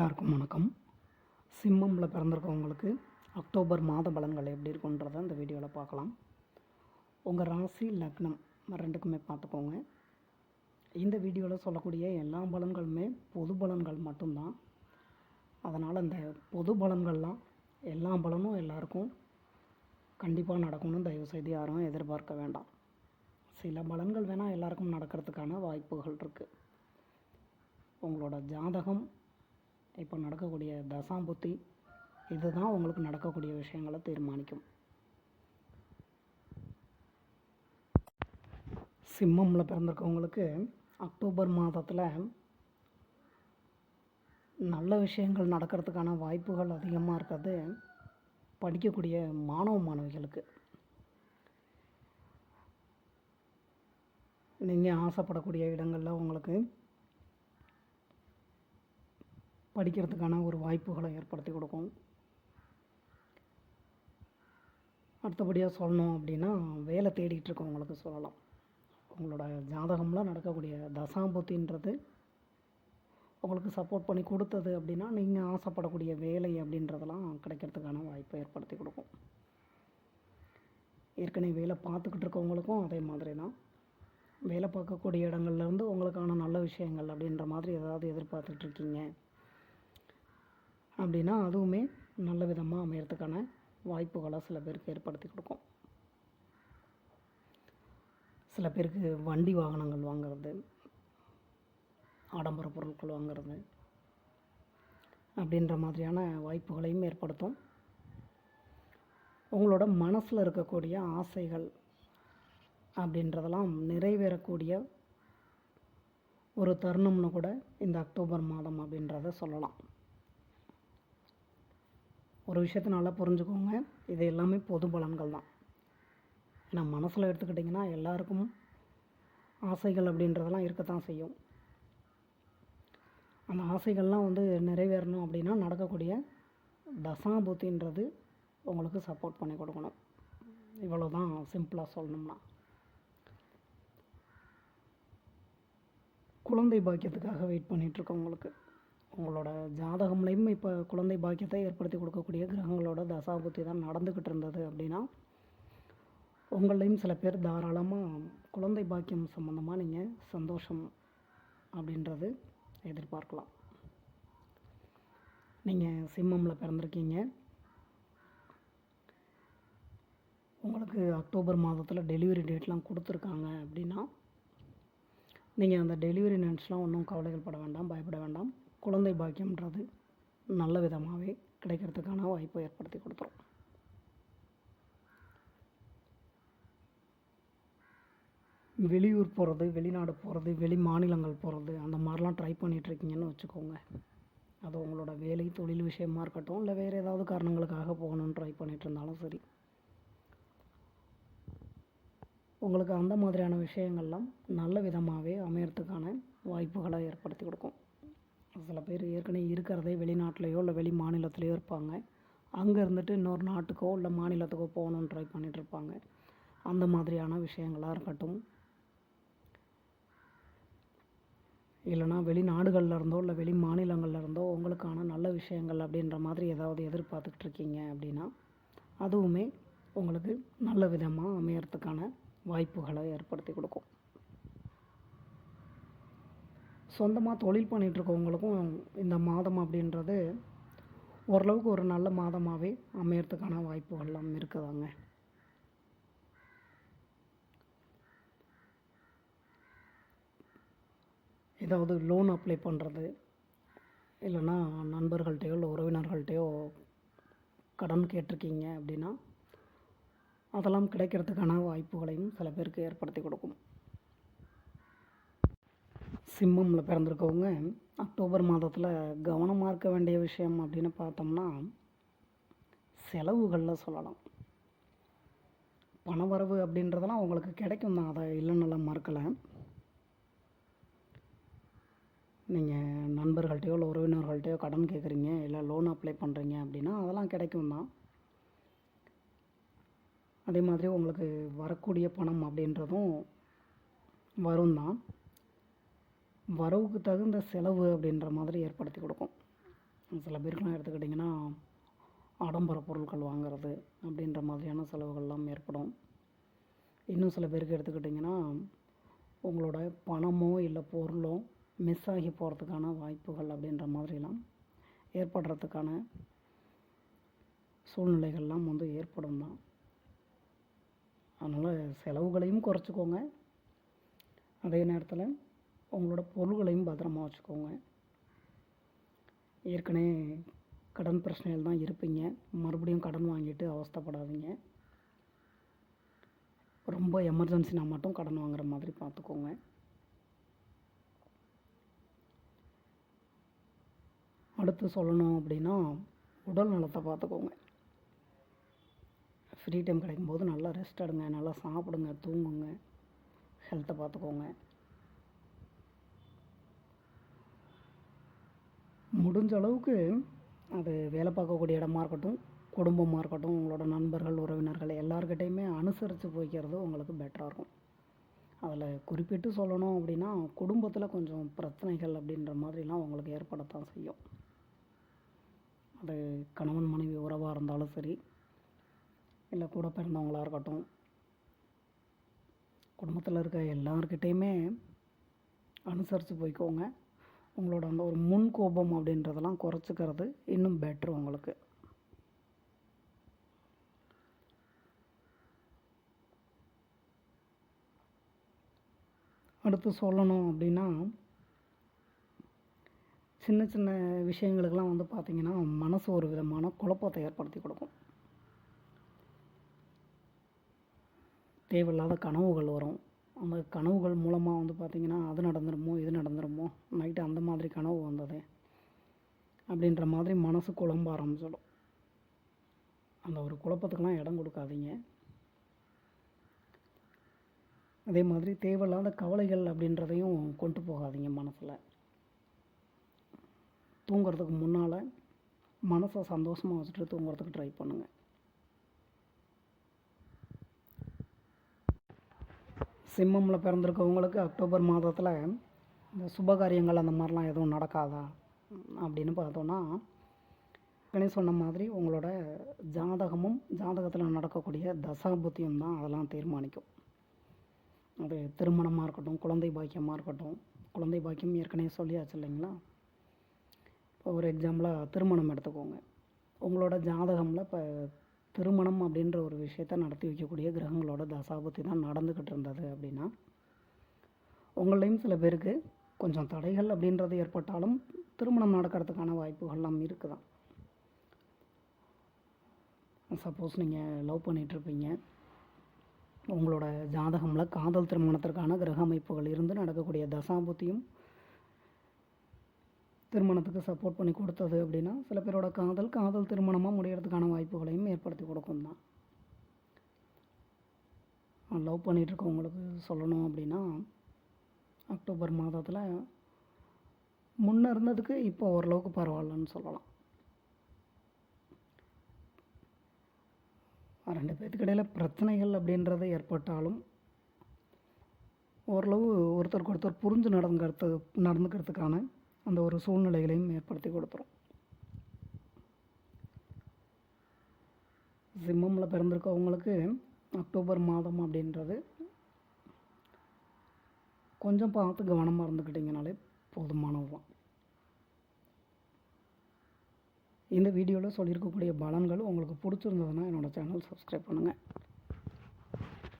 எல்லாருக்கும் வணக்கம். சிம்மமில் பிறந்திருக்கவங்களுக்கு அக்டோபர் மாத பலன்கள் எப்படி இருக்குன்றத இந்த வீடியோவில் பார்க்கலாம். உங்கள் ராசி லக்னம் ரெண்டுக்குமே பார்த்துக்கோங்க. இந்த வீடியோவில் சொல்லக்கூடிய எல்லா பலன்களுமே பொது பலன்கள் மட்டும்தான். அதனால் இந்த பொது பலன்கள்லாம் எல்லா பலனும் எல்லாருக்கும் கண்டிப்பாக நடக்கணும்னு தயவுசெய்து யாரும் எதிர்பார்க்க வேண்டாம். சில பலன்கள் வேணால் எல்லாருக்கும் நடக்கிறதுக்கான வாய்ப்புகள் இருக்குது உங்களோட ஜாதகம் இப்போ நடக்கக்கூடிய தசாம்புத்தி இதுதான் உங்களுக்கு நடக்கக்கூடிய விஷயங்களை தீர்மானிக்கும். சிம்மமில் பிறந்திருக்கவங்களுக்கு அக்டோபர் மாதத்தில் நல்ல விஷயங்கள் நடக்கிறதுக்கான வாய்ப்புகள் அதிகமாக இருக்கிறது படிக்கக்கூடிய மாணவ மாணவிகளுக்கு. நீங்கள் ஆசைப்படக்கூடிய இடங்களில் உங்களுக்கு படிக்கிறதுக்கான ஒரு வாய்ப்புகளை ஏற்படுத்தி கொடுக்கும். அடுத்தபடியாக சொல்லணும் அப்படின்னா வேலை தேடிக்கிட்டு இருக்கவங்களுக்கு சொல்லலாம். உங்களோட ஜாதகம்லாம் நடக்கக்கூடிய தசாம்புத்தின்றது உங்களுக்கு சப்போர்ட் பண்ணி கொடுத்தது அப்படின்னா நீங்கள் ஆசைப்படக்கூடிய வேலை அப்படின்றதெல்லாம் கிடைக்கிறதுக்கான வாய்ப்பை ஏற்படுத்தி கொடுக்கும். ஏற்கனவே வேலை பார்த்துக்கிட்டு இருக்கவங்களுக்கும் அதே மாதிரி தான். வேலை பார்க்கக்கூடிய இடங்கள்லேருந்து உங்களுக்கான நல்ல விஷயங்கள் அப்படின்ற மாதிரி ஏதாவது எதிர்பார்த்துட்ருக்கீங்க அப்படின்னா அதுவுமே நல்ல விதமாக அமையறதுக்கான வாய்ப்புகளை சில பேருக்கு ஏற்படுத்தி கொடுக்கும். சில பேருக்கு வண்டி வாகனங்கள் வாங்குறது ஆடம்பர பொருட்கள் வாங்குறது அப்படின்ற மாதிரியான வாய்ப்புகளையும் ஏற்படுத்தும். உங்களோட மனசில் இருக்கக்கூடிய ஆசைகள் அப்படின்றதெல்லாம் நிறைவேறக்கூடிய ஒரு தருணம்னு கூட இந்த அக்டோபர் மாதம் அப்படின்றத சொல்லலாம். ஒரு விஷயத்தை நல்லா புரிஞ்சுக்கோங்க. இது எல்லாமே பொது பலன்கள் தான். ஏன்னா மனசில் எடுத்துக்கிட்டிங்கன்னா எல்லாருக்கும் ஆசைகள் அப்படின்றதெல்லாம் இருக்கத்தான் செய்யும். அந்த ஆசைகள்லாம் வந்து நிறைவேறணும் அப்படின்னா நடக்கக்கூடிய தசாபுத்தின்றது உங்களுக்கு சப்போர்ட் பண்ணி கொடுக்கணும். இவ்வளோ தான் சிம்பிளாக சொல்லணும்னா. குழந்தை பாக்கியத்துக்காக வெயிட் பண்ணிகிட்ருக்கோம் உங்களுக்கு உங்களோட ஜாதகம்லேயும் இப்போ குழந்தை பாக்கியத்தை ஏற்படுத்தி கொடுக்கக்கூடிய கிரகங்களோட தசாபுத்தி தான் நடந்துக்கிட்டு இருந்தது அப்படின்னா உங்களையும் சில பேர் தாராளமாக குழந்தை பாக்கியம் சம்மந்தமாக நீங்கள் சந்தோஷம் அப்படின்றது எதிர்பார்க்கலாம். நீங்கள் சிம்மமில் பிறந்திருக்கீங்க. உங்களுக்கு அக்டோபர் மாதத்தில் டெலிவரி டேட்லாம் கொடுத்துருக்காங்க அப்படின்னா நீங்கள் அந்த டெலிவரி நைட்ஸ்லாம் ஒன்றும் கவலைகள் பட வேண்டாம் பயப்பட வேண்டாம். குழந்தை பாக்கியம்ன்றது நல்ல விதமாகவே கிடைக்கிறதுக்கான வாய்ப்பை ஏற்படுத்தி கொடுத்துரும். வெளியூர் போகிறது வெளிநாடு போகிறது வெளி மாநிலங்கள் போகிறது அந்த மாதிரிலாம் ட்ரை பண்ணிகிட்ருக்கீங்கன்னு வச்சுக்கோங்க. அது உங்களோட வேலை தொழில் விஷயமா இருக்கட்டும் இல்லை வேறு ஏதாவது காரணங்களுக்காக போகணுன்னு ட்ரை பண்ணிகிட்டு இருந்தாலும் சரி. உங்களுக்கு அந்த மாதிரியான விஷயங்கள்லாம் நல்ல விதமாகவே அமையறதுக்கான வாய்ப்புகளை ஏற்படுத்தி கொடுக்கும். சில பேர் ஏற்கனவே இருக்கிறதே வெளிநாட்டிலையோ இல்லை வெளி மாநிலத்திலையோ இருப்பாங்க. அங்கே இருந்துட்டு இன்னொரு நாட்டுக்கோ இல்லை மாநிலத்துக்கோ போகணுன்னு ட்ரை பண்ணிகிட்டு இருப்பாங்க. அந்த மாதிரியான விஷயங்களாக இருக்கட்டும். இல்லைனா வெளிநாடுகளில் இருந்தோ இல்லை வெளி மாநிலங்களில் இருந்தோ உங்களுக்கான நல்ல விஷயங்கள் அப்படின்ற மாதிரி ஏதாவது எதிர்பார்த்துக்கிட்டு இருக்கீங்க அப்படின்னா அதுவுமே உங்களுக்கு நல்ல விதமாக அமையறதுக்கான வாய்ப்புகளை ஏற்படுத்தி கொடுக்கும். சொந்தமாக தொழில் பண்ணிகிட்ருக்கவங்களுக்கும் இந்த மாதம் அப்படின்றது ஓரளவுக்கு ஒரு நல்ல மாதமாகவே அமையறதுக்கான வாய்ப்புகள்லாம் இருக்குதாங்க. ஏதாவது லோன் அப்ளை பண்ணுறது இல்லைன்னா நண்பர்கள்ட்டையோ இல்லை உறவினர்கள்ட்டையோ கடன் கேட்டிருக்கீங்க அப்படின்னா அதெல்லாம் கிடைக்கிறதுக்கான வாய்ப்புகளையும் சில பேருக்கு ஏற்படுத்தி கொடுக்கும். சிம்மமில் பிறந்திருக்கவங்க அக்டோபர் மாதத்தில் கவனமாக இருக்க வேண்டிய விஷயம் அப்படின்னு பார்த்தோம்னா செலவுகளில் சொல்லலாம். பணவரவு அப்படின்றதெல்லாம் உங்களுக்கு கிடைக்கும் தான். அதை இல்லைன்னெல்லாம் மறுக்கலை. நீங்கள் நண்பர்கள்ட்டையோ இல்லை உறவினர்கள்ட்டையோ கடன் கேட்குறீங்க இல்லை லோன் அப்ளை பண்ணுறீங்க அப்படின்னா அதெல்லாம் கிடைக்கும் தான். அதே மாதிரி உங்களுக்கு வரக்கூடிய பணம் அப்படின்றதும் வரும் தான். வரவுக்கு தகுந்த செலவு அப்படின்ற மாதிரி ஏற்படுத்தி கொடுக்கும். சில பேருக்குலாம் எடுத்துக்கிட்டிங்கன்னா ஆடம்பர பொருட்கள் வாங்குறது அப்படின்ற மாதிரியான செலவுகள்லாம் ஏற்படும். இன்னும் சில பேருக்கு எடுத்துக்கிட்டிங்கன்னா உங்களோட பணமோ இல்லை பொருளோ மிஸ் ஆகி போகிறதுக்கான வாய்ப்புகள் அப்படின்ற மாதிரிலாம் ஏற்படுறதுக்கான சூழ்நிலைகள்லாம் வந்து ஏற்படும் தான். அதனால் செலவுகளையும் குறைச்சிக்கோங்க. அதே நேரத்தில் உங்களோட பொருள்களையும் பத்திரமா வச்சுக்கோங்க. ஏற்கனவே கடன் பிரச்சனையில் தான் இருப்பீங்க. மறுபடியும் கடன் வாங்கிட்டு அவஸ்தைப்படாதீங்க. ரொம்ப எமர்ஜென்சினா மட்டும் கடன் வாங்குற மாதிரி பார்த்துக்கோங்க. அடுத்து சொல்லணும் அப்படின்னா உடல் நலத்தை பார்த்துக்கோங்க. ஃப்ரீ டைம் கிடைக்கும்போது நல்லா ரெஸ்ட் எடுங்க நல்லா சாப்பிடுங்க தூங்குங்க ஹெல்த்தை பார்த்துக்கோங்க. முடிஞ்ச அளவுக்கு அது வேலை பார்க்கக்கூடிய இடமா இருக்கட்டும் குடும்பமாக இருக்கட்டும் உங்களோட நண்பர்கள் உறவினர்கள் எல்லார்கிட்டையுமே அனுசரித்து போய்க்கிறது உங்களுக்கு பெட்டராக இருக்கும். அதில் குறிப்பிட்டு சொல்லணும் அப்படின்னா குடும்பத்தில் கொஞ்சம் பிரச்சனைகள் அப்படின்ற மாதிரிலாம் உங்களுக்கு ஏற்படத்தான் செய்யும். அது கணவன் மனைவி உறவாக இருந்தாலும் சரி இல்லை கூட பிறந்தவங்களாக இருக்கட்டும் குடும்பத்தில் இருக்க எல்லார்கிட்டேயுமே அனுசரித்து போய்க்கோங்க. உங்களோட அந்த ஒரு முன் கோபம் அப்படின்றதெல்லாம் குறைச்சிக்கிறது இன்னும் பெட்ரு உங்களுக்கு. அடுத்து சொல்லணும் அப்படின்னா சின்ன சின்ன விஷயங்களுக்கெல்லாம் வந்து பார்த்திங்கன்னா மனசு ஒரு விதமான குழப்பத்தை ஏற்படுத்தி கொடுக்கும். தேவையில்லாத கனவுகள் வரும். அந்த கனவுகள் மூலமாக வந்து பார்த்திங்கன்னா அது நடந்துருமோ இது நடந்துருமோ நைட்டு அந்த மாதிரி கனவு வந்தது. அப்படின்ற மாதிரி மனசு குழம்ப ஆரம்பிச்சிடும். அந்த ஒரு குழப்பத்துக்கெல்லாம் இடம் கொடுக்காதீங்க. அதே மாதிரி தேவையில்லாத கவலைகள் அப்படின்றதையும் கொண்டு போகாதீங்க மனசில். தூங்குறதுக்கு முன்னால் மனசை சந்தோஷமாக வச்சுட்டு தூங்குறதுக்கு ட்ரை பண்ணுங்கள் சிம்மமில் பிறந்திருக்கவங்களுக்கு அக்டோபர் மாதத்தில் இந்த சுபகாரியங்கள் அந்த மாதிரிலாம் எதுவும் நடக்காதா அப்படின்னு பார்த்தோன்னா ஏற்கனவே சொன்ன மாதிரி உங்களோட ஜாதகமும் ஜாதகத்தில் நடக்கக்கூடிய தசாபுத்தியும் தான் அதெல்லாம் தீர்மானிக்கும். அது திருமணமாக இருக்கட்டும் குழந்தை பாக்கியமாக இருக்கட்டும் குழந்தை பாக்கியம் ஏற்கனவே சொல்லியாச்சு இல்லைங்களா? இப்போ ஒரு எக்ஸாம்பிளாக திருமணம் எடுத்துக்கோங்க. உங்களோட ஜாதகமில் இப்போ திருமணம் அப்படின்ற ஒரு விஷயத்த நடத்தி வைக்கக்கூடிய கிரகங்களோட தசாபத்தி தான் நடந்துக்கிட்டு இருந்தது அப்படின்னா உங்களையும் சில பேருக்கு கொஞ்சம் தடைகள் அப்படின்றது ஏற்பட்டாலும் திருமணம் நடக்கிறதுக்கான வாய்ப்புகள்லாம் இருக்குதான். சப்போஸ் நீங்கள் லவ் பண்ணிகிட்ருப்பீங்க உங்களோட ஜாதகமில் காதல் திருமணத்திற்கான கிரக அமைப்புகள் இருந்து நடக்கக்கூடிய தசாபுத்தியும் திருமணத்துக்கு சப்போர்ட் பண்ணி கொடுத்தது அப்படின்னா சில பேரோட காதல் காதல் திருமணமாக முடிகிறதுக்கான வாய்ப்புகளையும் ஏற்படுத்தி கொடுக்கும் தான். லவ் பண்ணிகிட்ருக்கவங்களுக்கு சொல்லணும் அப்படின்னா அக்டோபர் மாதத்தில் முன்ன இருந்ததுக்கு இப்போ ஓரளவுக்கு பரவாயில்லன்னு சொல்லலாம். ரெண்டு பேர்த்துக்கு இடையில் பிரச்சனைகள் அப்படின்றது ஏற்பட்டாலும் ஓரளவு ஒருத்தருக்கு ஒருத்தர் புரிஞ்சு நடந்துக்கிறது நடந்துக்கிறதுக்கான அந்த ஒரு சூழ்நிலைகளையும் ஏற்படுத்தி கொடுத்துரும். சிம்மமில் பிறந்திருக்கவங்களுக்கு அக்டோபர் மாதம் அப்படின்றது கொஞ்சம் பார்த்து கவனமாக இருந்துக்கிட்டிங்கனாலே போதுமானது தான் இந்த வீடியோவில் சொல்லியிருக்கக்கூடிய பலன்கள் உங்களுக்கு பிடிச்சிருந்ததுன்னா என்னோடய சேனல் சப்ஸ்கிரைப் பண்ணுங்கள்